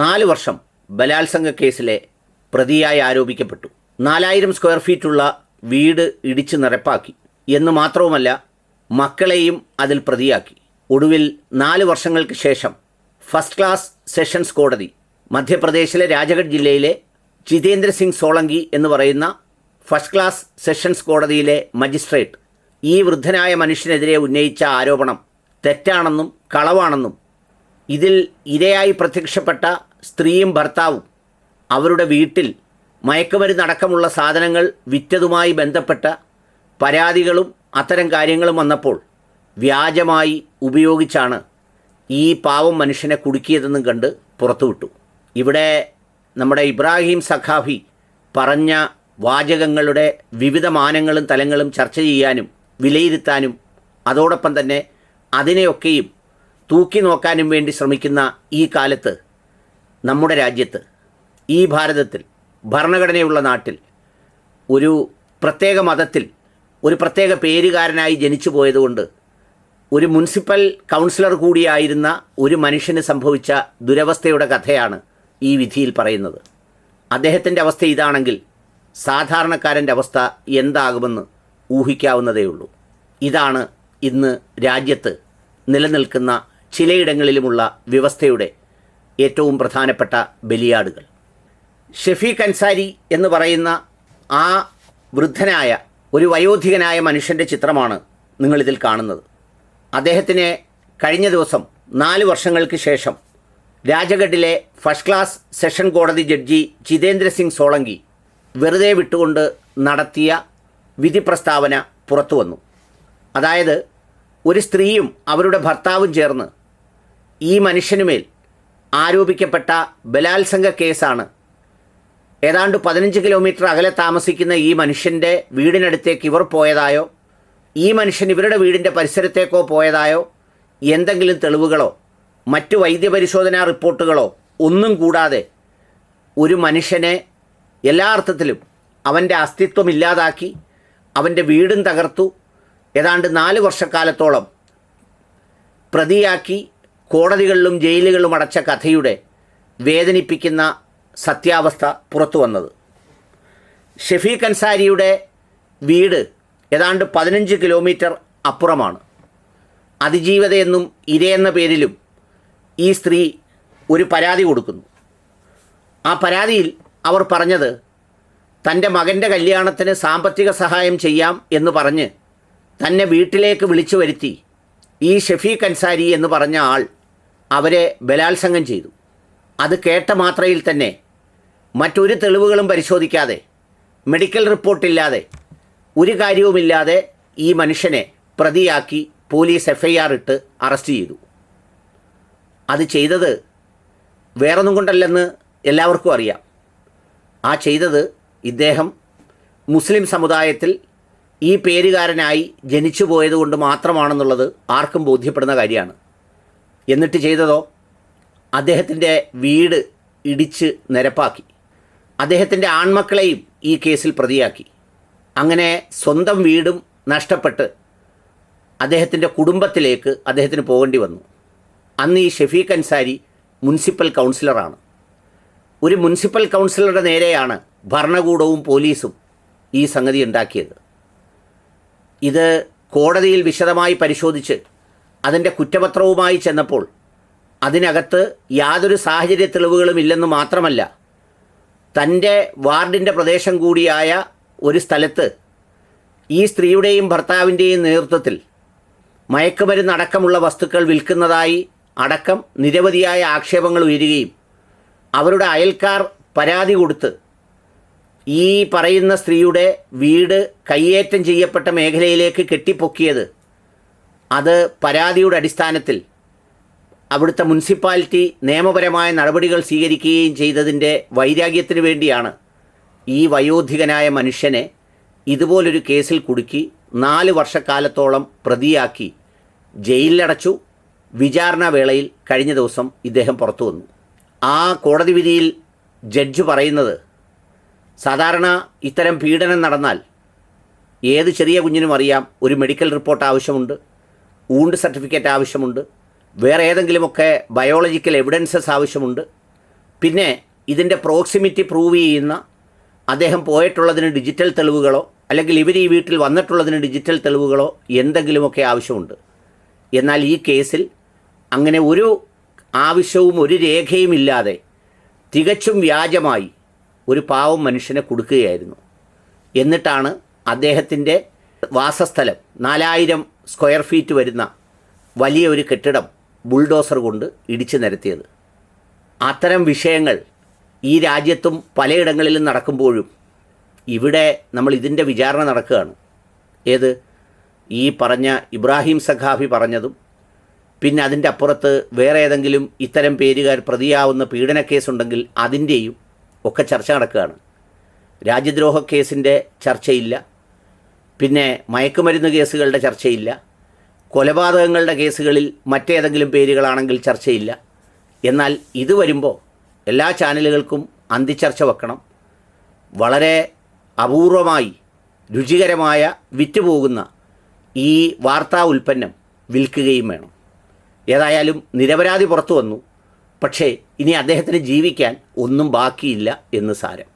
നാല് വർഷം ബലാത്സംഗ കേസിലെ പ്രതിയായി ആരോപിക്കപ്പെട്ടു. നാലായിരം സ്ക്വയർ ഫീറ്റുള്ള വീട് ഇടിച്ച് നിരപ്പാക്കി. എന്ന് മാത്രവുമല്ല മക്കളെയും അതിൽ പ്രതിയാക്കി. ഒടുവിൽ നാല് വർഷങ്ങൾക്ക് ശേഷം ഫസ്റ്റ് ക്ലാസ് സെഷൻസ് കോടതി മധ്യപ്രദേശിലെ രാജഗഡ് ജില്ലയിലെ ജിതേന്ദ്ര സിംഗ് സോളങ്കി എന്ന് പറയുന്ന ഫസ്റ്റ് ക്ലാസ് സെഷൻസ് കോടതിയിലെ മജിസ്ട്രേറ്റ് ഈ വൃദ്ധനായ മനുഷ്യനെതിരെ ഉന്നയിച്ച ആരോപണം തെറ്റാണെന്നും കളവാണെന്നും ഇതിൽ ഇരയായി പ്രത്യക്ഷപ്പെട്ട സ്ത്രീയും ഭർത്താവും അവരുടെ വീട്ടിൽ മയക്കുമരുന്നടക്കമുള്ള സാധനങ്ങൾ വിറ്റതുമായി ബന്ധപ്പെട്ട പരാതികളും അത്തരം കാര്യങ്ങളും വന്നപ്പോൾ വ്യാജമായി ഉപയോഗിച്ചാണ് ഈ പാവം മനുഷ്യനെ കുടുക്കിയതെന്നും കണ്ട് പുറത്തുവിട്ടു. ഇവിടെ നമ്മുടെ ഇബ്രാഹിം സഖാഫി പറഞ്ഞ വാചകങ്ങളുടെ വിവിധ മാനങ്ങളും തലങ്ങളും ചർച്ച ചെയ്യാനും വിലയിരുത്താനും അതോടൊപ്പം തന്നെ അതിനെയൊക്കെയും തൂക്കി നോക്കാനും വേണ്ടി ശ്രമിക്കുന്ന ഈ കാലത്ത് നമ്മുടെ രാജ്യത്ത് ഈ ഭാരതത്തിൽ ഭരണഘടനയുള്ള നാട്ടിൽ ഒരു പ്രത്യേക മതത്തിൽ ഒരു പ്രത്യേക പേരുകാരനായി ജനിച്ചു പോയതുകൊണ്ട് ഒരു മുനിസിപ്പൽ കൗൺസിലർ കൂടിയായിരുന്ന ഒരു മനുഷ്യന് സംഭവിച്ച ദുരവസ്ഥയുടെ കഥയാണ് ഈ വിധിയിൽ പറയുന്നത്. അദ്ദേഹത്തിന്റെ അവസ്ഥ ഇതാണെങ്കിൽ സാധാരണക്കാരന്റെ അവസ്ഥ എന്താകുമെന്ന് ഊഹിക്കാവുന്നതേയുള്ളൂ. ഇതാണ് ഇന്ന് രാജ്യത്ത് നിലനിൽക്കുന്ന ചിലയിടങ്ങളിലുമുള്ള വ്യവസ്ഥയുടെ ഏറ്റവും പ്രധാനപ്പെട്ട ബലിയാടുകൾ. ഷെഫീഖ് അൻസാരി എന്ന് പറയുന്ന ആ വൃദ്ധനായ ഒരു വയോധികനായ മനുഷ്യന്റെ ചിത്രമാണ് നിങ്ങളിതിൽ കാണുന്നത്. അദ്ദേഹത്തിനെ കഴിഞ്ഞ ദിവസം നാല് വർഷങ്ങൾക്ക് ശേഷം രാജഗഡിലെ ഫസ്റ്റ് ക്ലാസ് സെഷൻ കോടതി ജഡ്ജി ജിതേന്ദ്ര സിംഗ് സോളങ്കി വെറുതെ വിട്ടുകൊണ്ട് നടത്തിയ വിധി പ്രസ്താവന പുറത്തു വന്നു അതായത് ഒരു സ്ത്രീയും അവരുടെ ഭർത്താവും ചേർന്ന് ഈ മനുഷ്യനുമേൽ ആരോപിക്കപ്പെട്ട ബലാത്സംഗ കേസാണ്. ഏതാണ്ട് പതിനഞ്ച് കിലോമീറ്റർ അകലെ താമസിക്കുന്ന ഈ മനുഷ്യന്റെ വീടിനടുത്തേക്ക് ഇവർ പോയതായോ ഈ മനുഷ്യൻ ഇവരുടെ വീടിന്റെ പരിസരത്തേക്കോ പോയതായോ എന്തെങ്കിലും തെളിവുകളോ മറ്റു വൈദ്യപരിശോധനാ റിപ്പോർട്ടുകളോ ഒന്നും കൂടാതെ ഒരു മനുഷ്യനെ എല്ലാ അർത്ഥത്തിലും അവന്റെ അസ്തിത്വം ഇല്ലാതാക്കി അവന്റെ വീടും തകർത്തു ഏതാണ്ട് നാല് വർഷക്കാലത്തോളം പ്രതിയാക്കി കോടതികളിലും ജയിലുകളിലും അടച്ച കഥയുടെ വേദനിപ്പിക്കുന്ന സത്യാവസ്ഥ പുറത്തു വന്നത്. ഷെഫീഖ് അൻസാരിയുടെ വീട് ഏതാണ്ട് പതിനഞ്ച് കിലോമീറ്റർ അപ്പുറമാണ്. അതിജീവതയെന്നും ഇരയെന്ന പേരിലും ഈ സ്ത്രീ ഒരു പരാതി കൊടുക്കുന്നു. ആ പരാതിയിൽ അവർ പറഞ്ഞത് തന്റെ മകന്റെ കല്യാണത്തിന് സാമ്പത്തിക സഹായം ചെയ്യാം എന്ന് പറഞ്ഞ് തന്നെ വീട്ടിലേക്ക് വിളിച്ചു വരുത്തി ഈ ഷെഫീഖ് അൻസാരി എന്ന് പറഞ്ഞ ആൾ അവരെ ബലാത്സംഗം ചെയ്തു. അത് കേട്ട മാത്രയിൽ തന്നെ മറ്റൊരു തെളിവുകളും പരിശോധിക്കാതെ മെഡിക്കൽ റിപ്പോർട്ടില്ലാതെ ഒരു കാര്യവുമില്ലാതെ ഈ മനുഷ്യനെ പ്രതിയാക്കി പോലീസ് എഫ് ഐ ആർ ഇട്ട് അറസ്റ്റ് ചെയ്തു. അത് ചെയ്തത് വേറൊന്നും കൊണ്ടല്ലെന്ന് എല്ലാവർക്കും അറിയാം. ആ ചെയ്തത് ഇദ്ദേഹം മുസ്ലിം സമുദായത്തിൽ ഈ പേരുകാരനായി ജനിച്ചു പോയതുകൊണ്ട് മാത്രമാണെന്നുള്ളത് ആർക്കും ബോധ്യപ്പെടുന്ന കാര്യമാണ്. എന്നിട്ട് ചെയ്തതോ? അദ്ദേഹത്തിന്റെ വീട് ഇടിച്ച് നിരപ്പാക്കി. അദ്ദേഹത്തിന്റെ ആൺമക്കളെയും ഈ കേസിൽ പ്രതിയാക്കി. അങ്ങനെ സ്വന്തം വീടും നഷ്ടപ്പെട്ട് അദ്ദേഹത്തിന്റെ കുടുംബത്തിലേക്ക് അദ്ദേഹത്തിന് പോകേണ്ടി വന്നു. അന്ന് ഈ ഷെഫീഖ് അൻസാരി മുനിസിപ്പൽ കൗൺസിലറാണ്. ഒരു മുനിസിപ്പൽ കൗൺസിലറുടെ നേരെയാണ് ഭരണകൂടവും പോലീസും ഈ സംഗതി ഉണ്ടാക്കിയത്. ഇത് കോടതിയിൽ വിശദമായി പരിശോധിച്ച് അതിന്റെ കുറ്റപത്രവുമായി ചെന്നപ്പോൾ അതിനകത്ത് യാതൊരു സാഹചര്യ തെളിവുകളും ഇല്ലെന്ന് മാത്രമല്ല തന്റെ വാർഡിന്റെ പ്രദേശം കൂടിയായ ഒരു സ്ഥലത്ത് ഈ സ്ത്രീയുടെയും ഭർത്താവിന്റെയും നേതൃത്വത്തിൽ മയക്കുമരുന്ന് അടക്കമുള്ള വസ്തുക്കൾ വിൽക്കുന്നതായി അടക്കം നിരവധിയായ ആക്ഷേപങ്ങൾ ഉയരുകയും അവരുടെ അയൽക്കാർ പരാതി കൊടുത്ത് ഈ പറയുന്ന സ്ത്രീയുടെ വീട് കയ്യേറ്റം ചെയ്യപ്പെട്ട മേഖലയിലേക്ക് കെട്ടിപ്പൊക്കിയത് അത് പരാതിയുടെ അടിസ്ഥാനത്തിൽ അവിടുത്തെ മുനിസിപ്പാലിറ്റി നിയമപരമായ നടപടികൾ സ്വീകരിക്കുകയും ചെയ്തതിന്റെ വൈരാഗ്യത്തിന് വേണ്ടിയാണ് ഈ വയോധികനായ മനുഷ്യനെ ഇതുപോലൊരു കേസിൽ കുടുക്കി നാല് വർഷക്കാലത്തോളം പ്രതിയാക്കി ജയിലിലടച്ചു. വിചാരണ വേളയിൽ കഴിഞ്ഞ ദിവസം ഇദ്ദേഹം പുറത്തു വന്നു. ആ കോടതി വിധിയിൽ ജഡ്ജ് പറയുന്നത് സാധാരണ ഇത്തരം പീഡനം നടന്നാൽ ഏത് ചെറിയ കുഞ്ഞിനും അറിയാം ഒരു മെഡിക്കൽ റിപ്പോർട്ട് ആവശ്യമുണ്ട്. ഊണ്ട് സർട്ടിഫിക്കറ്റ് ആവശ്യമുണ്ട്. വേറെ ഏതെങ്കിലുമൊക്കെ ബയോളജിക്കൽ എവിഡൻസസ് ആവശ്യമുണ്ട്. പിന്നെ ഇതിന്റെ പ്രോക്സിമിറ്റി പ്രൂവ് ചെയ്യുന്ന അദ്ദേഹം പോയിട്ടുള്ളതിന് ഡിജിറ്റൽ തെളിവുകളോ അല്ലെങ്കിൽ ഇവർ ഈ വീട്ടിൽ വന്നിട്ടുള്ളതിന് ഡിജിറ്റൽ തെളിവുകളോ എന്തെങ്കിലുമൊക്കെ ആവശ്യമുണ്ട്. എന്നാൽ ഈ കേസിൽ അങ്ങനെ ഒരു ആവശ്യവും ഒരു രേഖയും ഇല്ലാതെ തികച്ചും വ്യാജമായി ഒരു പാവം മനുഷ്യനെ കൊടുക്കുകയായിരുന്നു. എന്നിട്ടാണ് അദ്ദേഹത്തിന്റെ വാസസ്ഥലം. നാലായിരം സ്ക്വയർ ഫീറ്റ് വരുന്ന വലിയൊരു കെട്ടിടം ബുൾഡോസർ കൊണ്ട് ഇടിച്ചു നിരത്തിയത്. അത്തരം വിഷയങ്ങൾ ഈ രാജ്യത്തും പലയിടങ്ങളിലും നടക്കുമ്പോഴും ഇവിടെ നമ്മൾ ഇതിന്റെ വിചാരണ നടക്കുകയാണ്. ഏത്? ഈ പറഞ്ഞ ഇബ്രാഹിം സഖാഫി പറഞ്ഞതും പിന്നെ അതിന്റെ അപ്പുറത്ത് വേറെ ഏതെങ്കിലും ഇത്തരം പേരുകാർ പ്രതിയാവുന്ന പീഡന കേസുണ്ടെങ്കിൽ അതിന്റെയും ഒക്കെ ചർച്ച നടക്കുകയാണ്. രാജ്യദ്രോഹ കേസിന്റെ ചർച്ചയില്ല. പിന്നെ മയക്കുമരുന്ന് കേസുകളുടെ ചർച്ചയില്ല. കൊലപാതകങ്ങളുടെ കേസുകളിൽ മറ്റേതെങ്കിലും പേരുകളാണെങ്കിൽ ചർച്ചയില്ല. എന്നാൽ ഇത് വരുമ്പോൾ എല്ലാ ചാനലുകൾക്കും അന്തിച്ചർച്ച വെക്കണം. വളരെ അപൂർവമായി രുചികരമായ വിറ്റുപോകുന്ന ഈ വാർത്താ ഉൽപ്പന്നം വിൽക്കുകയും വേണം. ഏതായാലും നിരപരാധി പുറത്തു വന്നു. പക്ഷേ ഇനി അദ്ദേഹത്തിന് ജീവിക്കാൻ ഒന്നും ബാക്കിയില്ല എന്ന് സാരം.